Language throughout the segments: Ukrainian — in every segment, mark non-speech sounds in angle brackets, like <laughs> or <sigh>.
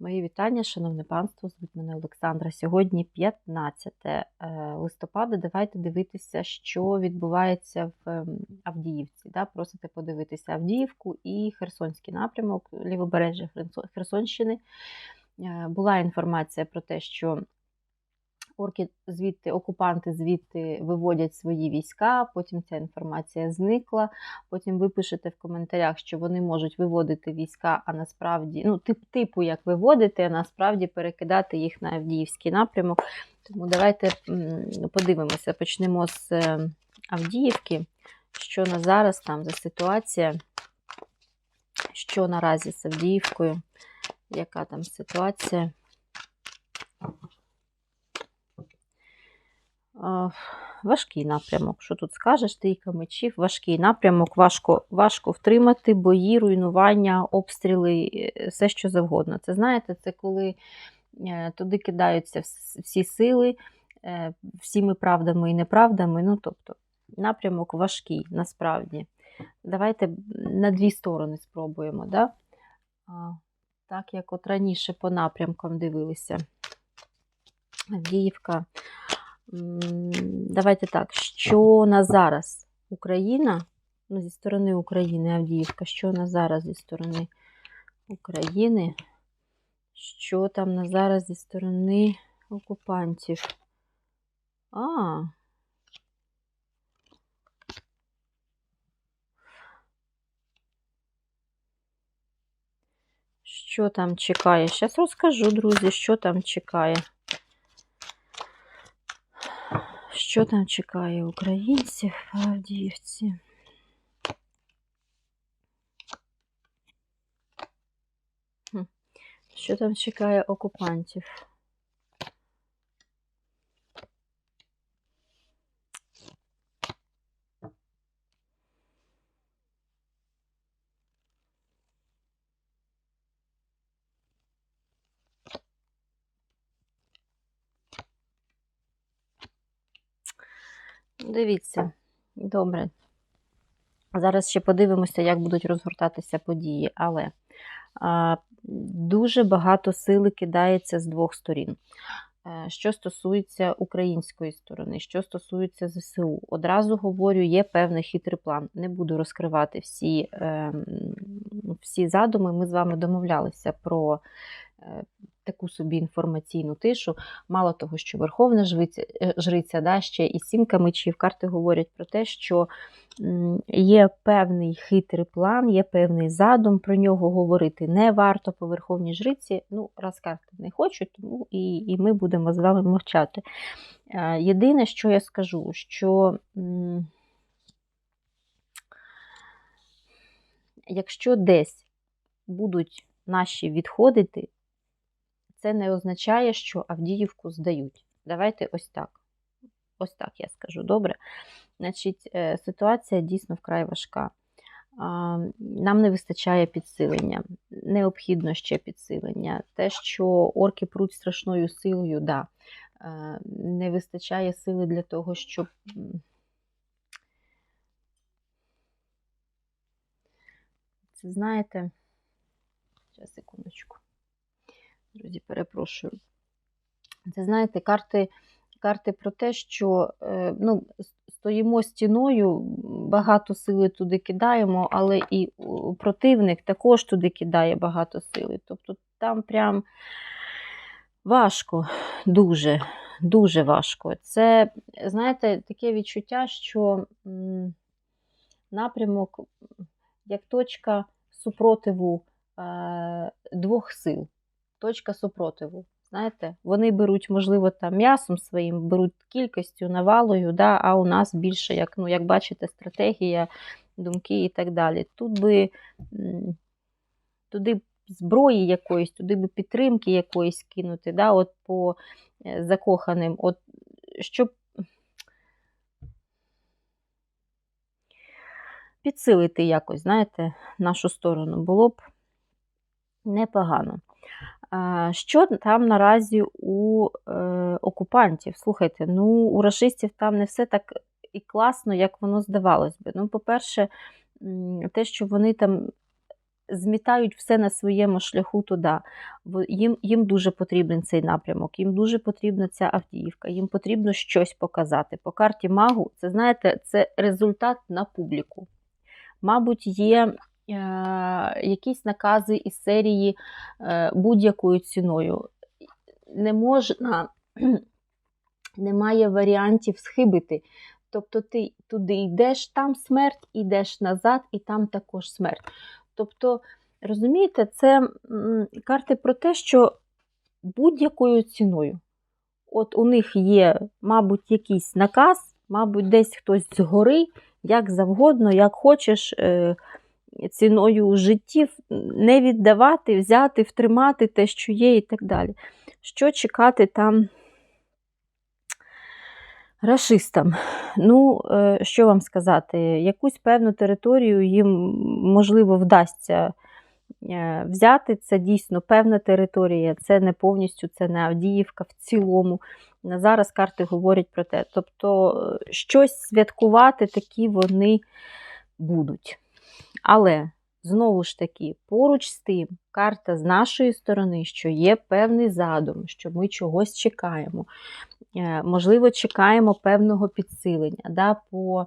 Мої вітання, шановне панство, звуть мене Олександра. Сьогодні 15 е, листопада. Давайте дивитися, що відбувається в ем, Авдіївці. Да? Просите подивитися Авдіївку і Херсонський напрямок, лівобережжя Херсонщини. Е, Була інформація про те, що орки звідти, окупанти звідти виводять свої війська, потім ця інформація зникла. Потім ви пишете в коментарях, що вони можуть виводити війська, а насправді, ну, тип, типу як виводити, а насправді перекидати їх на Авдіївський напрямок. Тому давайте подивимося. Почнемо з е, Авдіївки. Що на зараз там за ситуація? Що наразі з Авдіївкою? Яка там ситуація? Важкий напрямок. Що тут скажеш? Трійка мечів, важкий напрямок, важко, важко втримати бої, руйнування, обстріли, е, все що завгодно. Це знаєте, це коли е, туди кидаються всі сили, е, всіми правдами і неправдами. Ну, тобто, напрямок важкий насправді. Давайте на дві сторони спробуємо. Да? Так як от раніше по напрямкам дивилися. Авдіївка. Давайте так, що на зараз Україна, ну, зі сторони України Авдіївка, що на зараз зі сторони України, що там на зараз зі сторони окупантів. А. Що там чекає? Зараз розкажу, друзі, що там чекає. Що там чекає українців в Авдіївці? Що там чекає окупантів? Дивіться, добре. Зараз ще подивимося, як будуть розгортатися події, але а, дуже багато сили кидається з двох сторін. Е, Що стосується української сторони, що стосується ЗСУ, одразу говорю, є певний хитрий план. Не буду розкривати всі, ем, всі задуми. Ми з вами домовлялися про е, таку собі інформаційну тишу. Мало того, що Верховна е, жриця да, ще і сімка мечів карти говорять про те, що є певний хитрий план, є певний задум, про нього говорити не варто по Верховній жриці. Ну, раз карти не хочуть, тому і, і ми будемо з вами мовчати. Е, Єдине, що я скажу, що якщо десь будуть наші відходити, це не означає, що Авдіївку здають. Давайте ось так. Ось так я скажу, добре. Значить, е, ситуація дійсно вкрай важка. Нам не вистачає підсилення, необхідно ще підсилення. Те, що орки пруть страшною силою, да. Е, не вистачає сили для того, щоб. Це знаєте. Зараз, секундочку. Друзі, перепрошую. Це знаєте, карти, карти про те, що е, ну, стоїмо стіною, багато сили туди кидаємо, але і противник також туди кидає багато сили. Тобто там прям важко, дуже, дуже важко. Це, знаєте, таке відчуття, що напрямок як точка супротиву е, двох сил. Точка супротиву. Знаєте, вони беруть, можливо, там м'ясом своїм, беруть кількістю, навалою, да, а у нас більше, як, ну, як бачите, стратегія, думки і так далі. Тут би туди зброї якоїсь, туди би підтримки якоїсь кинути, да, от по е, закоханим, от щоб підсилити якось, знаєте, нашу сторону було б непогано. Що там наразі у е, окупантів? Слухайте, ну у рашистів там не все так і класно, як воно здавалось би. Ну, по-перше, те, що вони там змітають все на своєму шляху туди. Їм, їм дуже потрібен цей напрямок, їм дуже потрібна ця Авдіївка, їм потрібно щось показати. По карті магу, це знаєте, це результат на публіку. Мабуть, є якісь накази із серії е, будь-якою ціною. Не можна, <clears throat> немає варіантів схибити. Тобто ти туди йдеш, там смерть, йдеш назад, і там також смерть. Тобто, розумієте, це карти про те, що будь-якою ціною. От у них є, мабуть, якийсь наказ, мабуть, десь хтось згори, як завгодно, як хочеш, е, ціною життів не віддавати, взяти, втримати те, що є, і так далі. Що чекати там рашистам? Ну, е, що вам сказати, якусь певну територію їм, можливо, вдасться е, взяти. Це дійсно певна територія, це не повністю, це не Авдіївка в цілому. Зараз карти говорять про те. Тобто, е, щось святкувати такі вони будуть. Але, знову ж таки, поруч з тим, карта з нашої сторони, що є певний задум, що ми чогось чекаємо. Е, Можливо, чекаємо певного підсилення да, по е,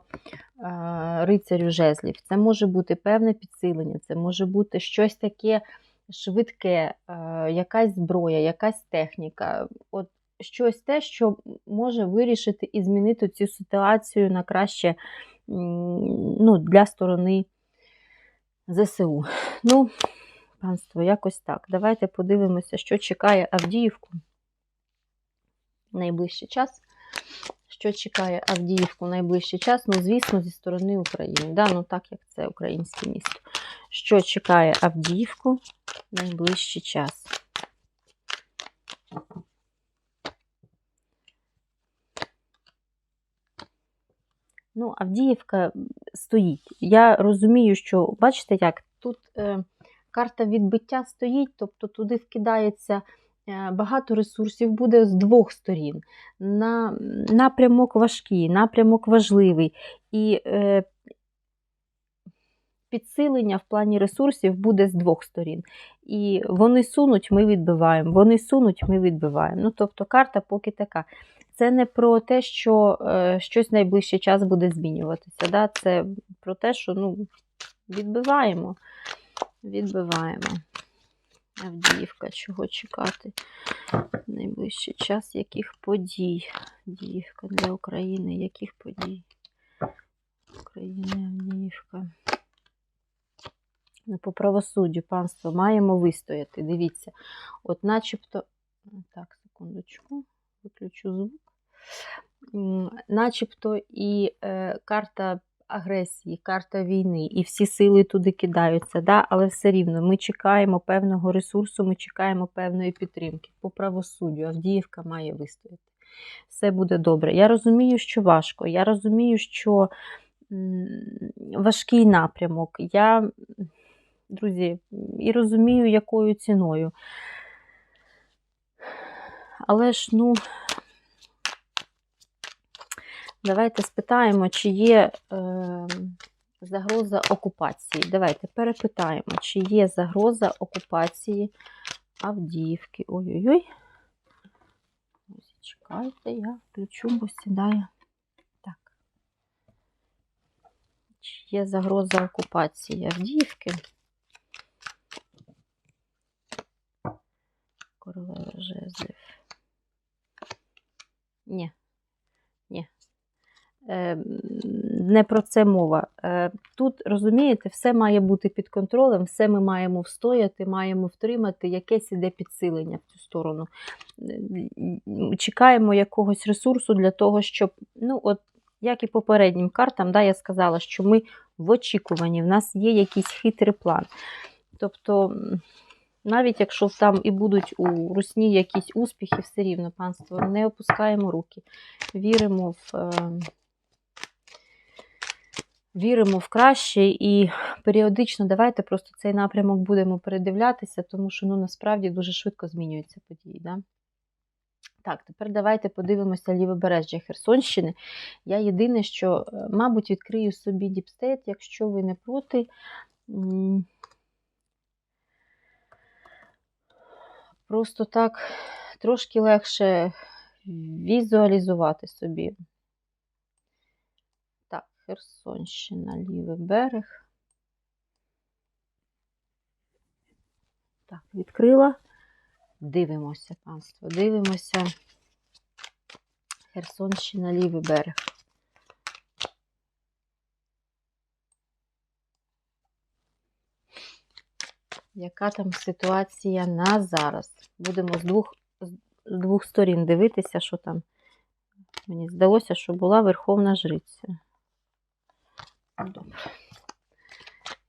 рицарю жезлів. Це може бути певне підсилення, це може бути щось таке швидке, е, якась зброя, якась техніка. От щось те, що може вирішити і змінити цю ситуацію на краще ну, для сторони ЗСУ. Ну, панство, якось так. Давайте подивимося, що чекає Авдіївку найближчий час. Що чекає Авдіївку найближчий час? Ну, звісно, зі сторони України. Да? Ну, так як це українське місто. Що чекає Авдіївку найближчий час? Ну, Авдіївка стоїть. Я розумію, що, бачите, як тут е, карта відбиття стоїть, тобто туди вкидається е, багато ресурсів, буде з двох сторін. На, напрямок важкий, напрямок важливий. І е, підсилення в плані ресурсів буде з двох сторін. І вони сунуть, ми відбиваємо. Вони сунуть, ми відбиваємо. Ну, тобто карта поки така. Це не про те, що е, щось найближчий час буде змінюватися. Да? Це про те, що ну, відбиваємо. Відбиваємо. Авдіївка, чого чекати? Найближчий час, яких подій? Авдіївка для України, яких подій? України, Авдіївка. Ну, по правосуддю, панство, маємо вистояти. Дивіться, от начебто. Так, секундочку, виключу звук. Начебто і е, карта агресії, карта війни, і всі сили туди кидаються, да? але все рівно ми чекаємо певного ресурсу, ми чекаємо певної підтримки. По правосуддю Авдіївка має вистояти. Все буде добре. Я розумію, що важко. Я розумію, що важкий напрямок. Я, друзі, і розумію, якою ціною. Але ж, ну, давайте спитаємо, чи є е, загроза окупації. Давайте перепитаємо, чи є загроза окупації Авдіївки. Ой-ой-ой. Чекайте, я включу, бо сідає. Так. Чи є загроза окупації Авдіївки? Королева жезлів. Ні. Е, не про це мова. Е, тут, розумієте, все має бути під контролем, все ми маємо встояти, маємо втримати, якесь іде підсилення в цю сторону. Е, Чекаємо якогось ресурсу для того, щоб, ну, от, як і попереднім картам, да, я сказала, що ми в очікуванні, в нас є якийсь хитрий план. Тобто, навіть якщо там і будуть у русні якісь успіхи, все рівно, панство, не опускаємо руки, віримо в віримо в краще і періодично давайте просто цей напрямок будемо передивлятися, тому що ну, насправді дуже швидко змінюються події. Да? Так, тепер давайте подивимося лівобережжя Херсонщини. Я єдине, що, е, мабуть, відкрию собі діпстейт, якщо ви не проти. Просто так трошки легше візуалізувати собі Херсонщина, лівий берег. Так, відкрила. Дивимося, панство, дивимося. Херсонщина, лівий берег. Яка там ситуація на зараз? Будемо з двох, з двох сторін дивитися, що там. Мені здалося, що була Верховна Жриця. Добре.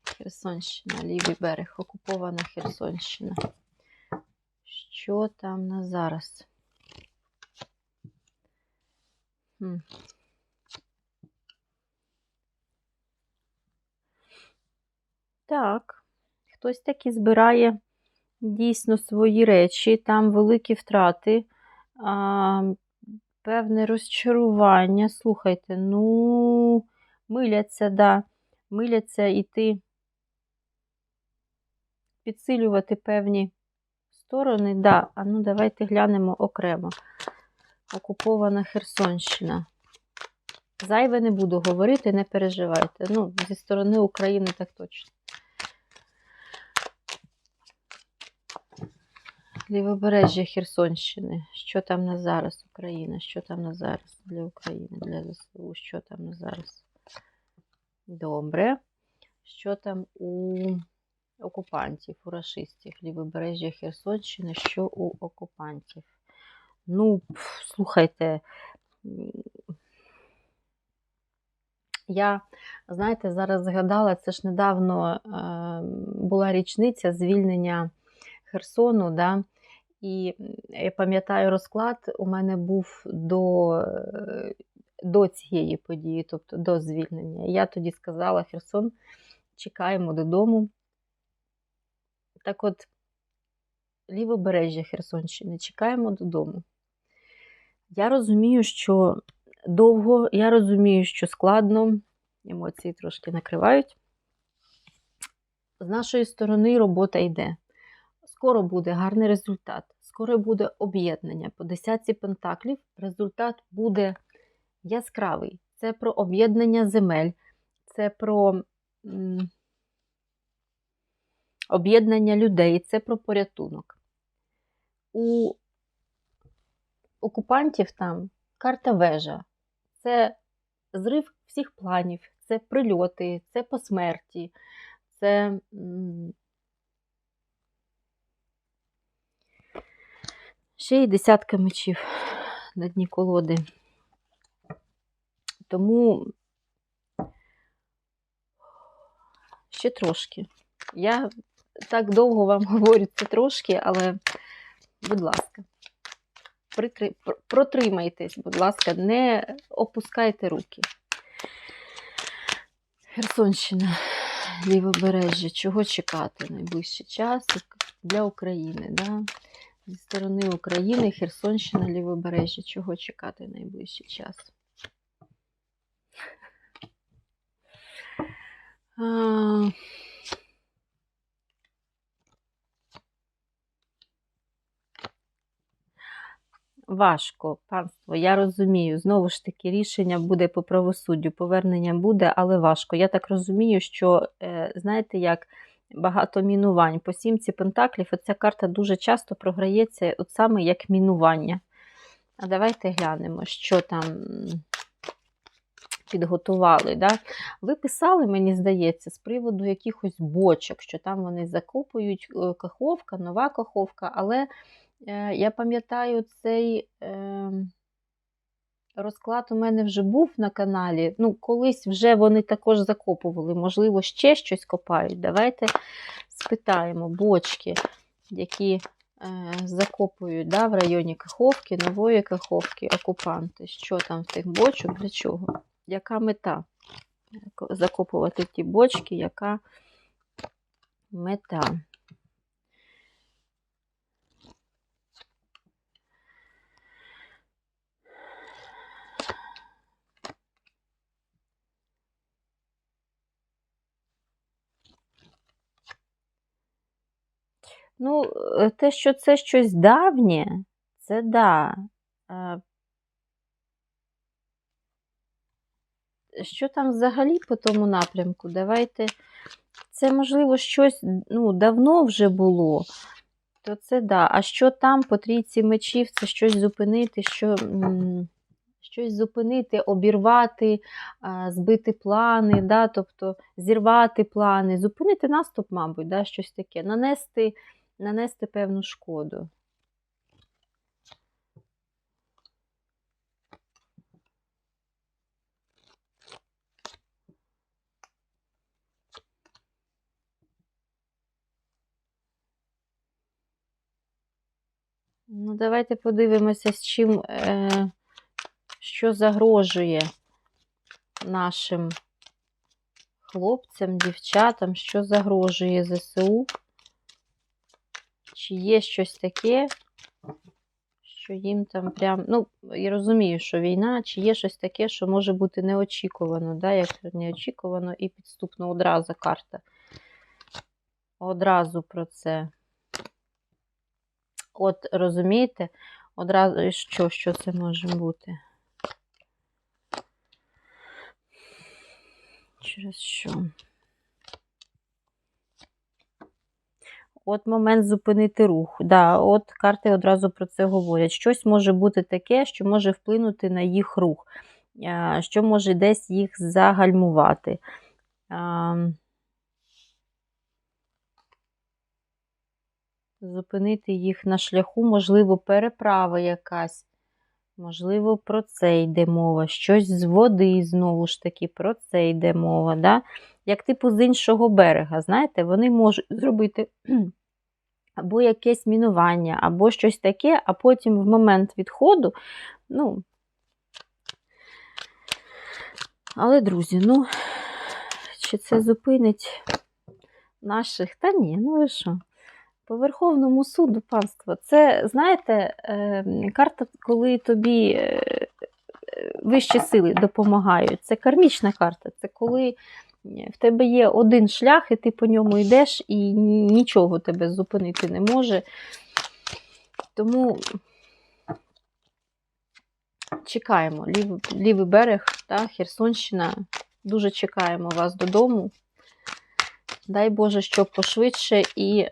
Херсонщина, лівий берег, окупована Херсонщина. Що там на зараз? Хм. Так, хтось таки збирає дійсно свої речі, там великі втрати, а, певне розчарування. Слухайте, ну, миляться, да, миляться іти, підсилювати певні сторони. Да, а ну давайте глянемо окремо. Окупована Херсонщина. Зайве не буду говорити, не переживайте. Ну, зі сторони України так точно. Лівобережжя Херсонщини. Що там на зараз Україна? Що там на зараз для України, для ЗСУ? Що там на зараз? Добре. Що там у окупантів, у рашистів? Лівобережжя Херсонщини, що у окупантів? Ну, слухайте, я, знаєте, зараз згадала, це ж недавно е, була річниця звільнення Херсону, да? і я пам'ятаю розклад у мене був до, е, до цієї події, тобто до звільнення. Я тоді сказала Херсон, чекаємо додому. Так от, лівобережжя Херсонщини, чекаємо додому. Я розумію, що довго, я розумію, що складно, емоції трошки накривають. З нашої сторони робота йде. Скоро буде гарний результат, скоро буде об'єднання. По десятці пентаклів результат буде яскравий. Це про об'єднання земель, це про об'єднання людей, це про порятунок. У окупантів там карта вежа. Це зрив всіх планів, це прильоти, це посмерті, це ще й десятка мечів на дні колоди. Тому ще трошки. Я так довго вам <laughs> говорю це трошки, але, будь ласка, притри... протримайтесь, будь ласка, не опускайте руки. Херсонщина, лівобережжя, чого чекати найближчий час для України? Да? Зі сторони України, Херсонщина, лівобережжя, чого чекати найближчий час? Важко, панство, я розумію. Знову ж таки, рішення буде по правосуддю, повернення буде, але важко. Я так розумію, що, е, знаєте, як багато мінувань. По сімці пентаклів оця карта дуже часто програється от саме як мінування. А давайте глянемо, що там підготували. Да? Ви писали, мені здається, з приводу якихось бочок, що там вони закопують е, каховка, нова каховка, але. Е, я пам'ятаю, цей е, розклад у мене вже був на каналі. Ну, колись вже вони також закопували, можливо, ще щось копають. Давайте спитаємо бочки, які е, закопують да, в районі Каховки, нової Каховки, окупанти. Що там в тих бочок, для чого? Яка мета? Закопувати ті бочки, яка мета? Ну, е, те, що це щось давнє, це да. Що там взагалі по тому напрямку? Давайте. Це, можливо, щось ну, давно вже було, то це да. А що там по трійці мечів, це щось зупинити, що, щось зупинити, обірвати, збити плани, да, тобто зірвати плани, зупинити наступ, мабуть, да, щось таке, нанести, нанести певну шкоду. Ну, давайте подивимося, з чим, е, що загрожує нашим хлопцям, дівчатам, що загрожує ЗСУ. Чи є щось таке, що їм там прям. Ну, я розумію, що війна, чи є щось таке, що може бути неочікувано, да? як неочікувано і підступно одразу карта. Одразу про це. От розумієте, одразу що, що це може бути? Через що? От момент зупинити рух. Да, От карти одразу про це говорять. Щось може бути таке, що може вплинути на їх рух, що може десь їх загальмувати. Зупинити їх на шляху, можливо, переправа якась. Можливо, про це йде мова. Щось з води, знову ж таки, про це йде мова. Да? Як типу з іншого берега, знаєте, вони можуть зробити <clears throat> або якесь мінування, або щось таке, а потім в момент відходу, ну. Але, друзі, ну, чи це зупинить наших? Та ні, ну ви що? По Верховному суду панство. Це, знаєте, ем, карта, коли тобі е, вищі сили допомагають. Це кармічна карта. Це коли в тебе є один шлях, і ти по ньому йдеш, і нічого тебе зупинити не може. Тому чекаємо. Лівий, лівий берег, та, Херсонщина. Дуже чекаємо вас додому. Дай Боже, щоб пошвидше, і е,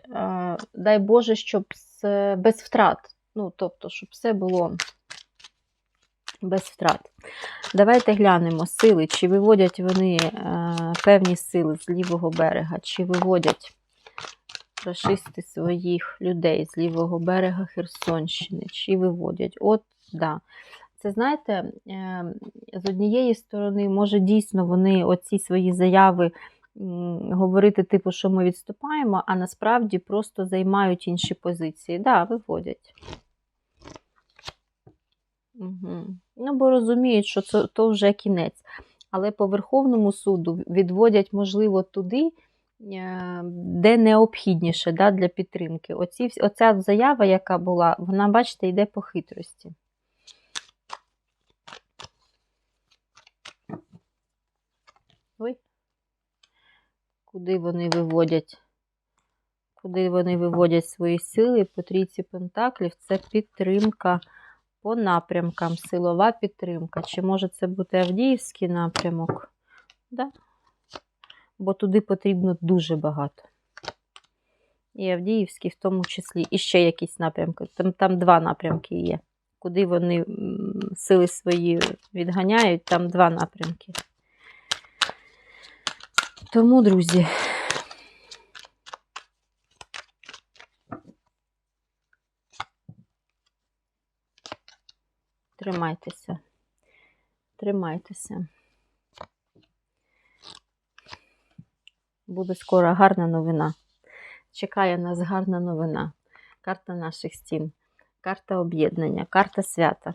дай Боже, щоб без втрат. Ну, тобто, щоб все було без втрат. Давайте глянемо сили, чи виводять вони е, певні сили з лівого берега, чи виводять рашисти своїх людей з лівого берега Херсонщини, чи виводять. От, да. Це, знаєте, е, з однієї сторони, може, дійсно вони оці свої заяви говорити, типу, що ми відступаємо, а насправді просто займають інші позиції. Да, виводять. Угу. Ну, бо розуміють, що це то вже кінець. Але по Верховному суду відводять, можливо, туди, е, де необхідніше да, для підтримки. Оці, Оця заява, яка була, вона, бачите, йде по хитрості. Куди вони виводять куди вони виводять свої сили по трійці пентаклів, це підтримка по напрямкам, силова підтримка. Чи може це бути Авдіївський напрямок? Да? Бо туди потрібно дуже багато. І Авдіївський в тому числі. І ще якісь напрямки. Там, Там два напрямки є. Куди вони сили свої відганяють, там два напрямки. Тому, друзі, тримайтеся, тримайтеся. Буде скоро гарна новина. Чекає нас гарна новина. Карта наших стін, карта об'єднання, карта свята.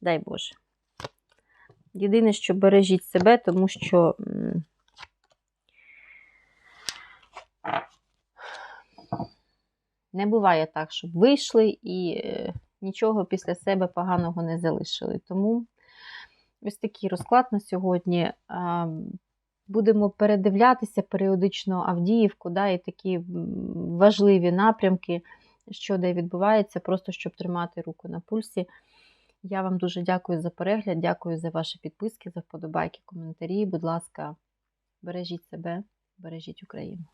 Дай Боже. Єдине, що бережіть себе, тому що Не буває так, щоб вийшли і е, нічого після себе поганого не залишили. Тому ось такий розклад на сьогодні. будемо передивлятися періодично Авдіївку, да, і такі важливі напрямки, що де відбувається, просто щоб тримати руку на пульсі. Я вам дуже дякую за перегляд, дякую за ваші підписки, за вподобайки, коментарі. Будь ласка, бережіть себе, бережіть Україну.